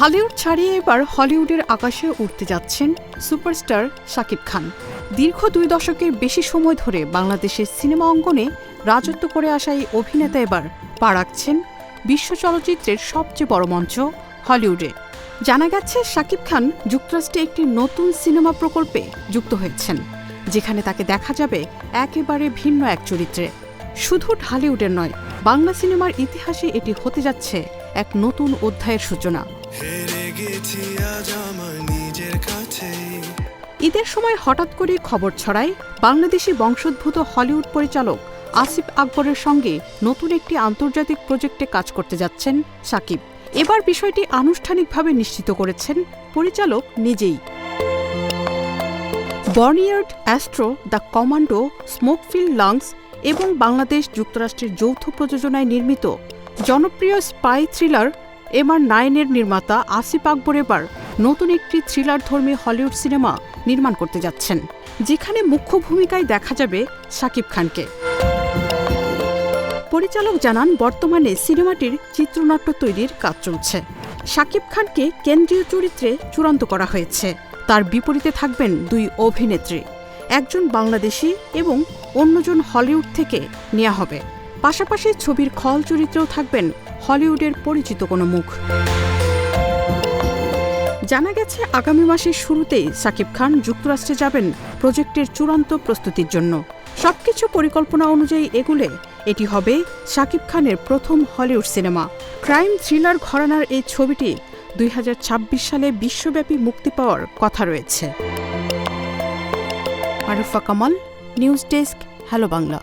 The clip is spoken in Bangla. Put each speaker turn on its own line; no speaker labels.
ঢালিউড ছাড়িয়ে এবার হলিউডের আকাশে উঠতে যাচ্ছেন সুপারস্টার শাকিব খান। দীর্ঘ দুই দশকের বেশি সময় ধরে বাংলাদেশের সিনেমা অঙ্গনে রাজত্ব করে আসা এই অভিনেতা এবার পা রাখছেন বিশ্ব চলচ্চিত্রের সবচেয়ে বড় মঞ্চ হলিউডে। জানা গেছে, শাকিব খান যুক্তরাষ্ট্রে একটি নতুন সিনেমা প্রকল্পে যুক্ত হয়েছেন, যেখানে তাকে দেখা যাবে একেবারে ভিন্ন এক চরিত্রে। শুধু ঢালিউডের নয়, বাংলা সিনেমার ইতিহাসে এটি হতে যাচ্ছে এক নতুন অধ্যায়ের সূচনা। ঈদের সময় হঠাৎ করে খবর ছড়ায় বাংলাদেশি বংশোদ্ভূত হলিউড পরিচালক আসিফ আকবরের সঙ্গে নতুন একটি আন্তর্জাতিক প্রজেক্টে কাজ করতে যাচ্ছেন সাকিব। এবার বিষয়টি আনুষ্ঠানিকভাবে নিশ্চিত করেছেন পরিচালক নিজেই। Barnyard astro, the commando smokefill lungs এবং বাংলাদেশ যুক্তরাষ্ট্রের যৌথ প্রযোজনায় নির্মিত জনপ্রিয় স্পাই থ্রিলার এমআর নাইনের নির্মাতা আসিফ আকবর এবার নতুন একটি থ্রিলার ধর্মী হলিউড সিনেমা নির্মাণ করতে যাচ্ছেন, যেখানে মুখ্য ভূমিকায় দেখা যাবে শাকিব খানকে। পরিচালক জানান, বর্তমানে সিনেমাটির চিত্রনাট্য তৈরির কাজ চলছে। শাকিব খানকে কেন্দ্রীয় চরিত্রে চূড়ান্ত করা হয়েছে। তার বিপরীতে থাকবেন দুই অভিনেত্রী, একজন বাংলাদেশি এবং অন্যজন হলিউড থেকে নেওয়া হবে। পাশাপাশি ছবির খল চরিত্রেও থাকবেন হলিউডের পরিচিত কোনো মুখ। জানা গেছে, আগামী মাসের শুরুতেই সাকিব খান যুক্তরাষ্ট্রে যাবেন প্রজেক্টের চূড়ান্ত প্রস্তুতির জন্য। সবকিছু পরিকল্পনা অনুযায়ী এগুলে এটি হবে সাকিব খানের প্রথম হলিউড সিনেমা। ক্রাইম থ্রিলার ঘরানার এই ছবিটি দুই হাজার ছাব্বিশ সালে বিশ্বব্যাপী মুক্তি পাওয়ার কথা রয়েছে। Arifa Kamal, news desk, hello Bangla.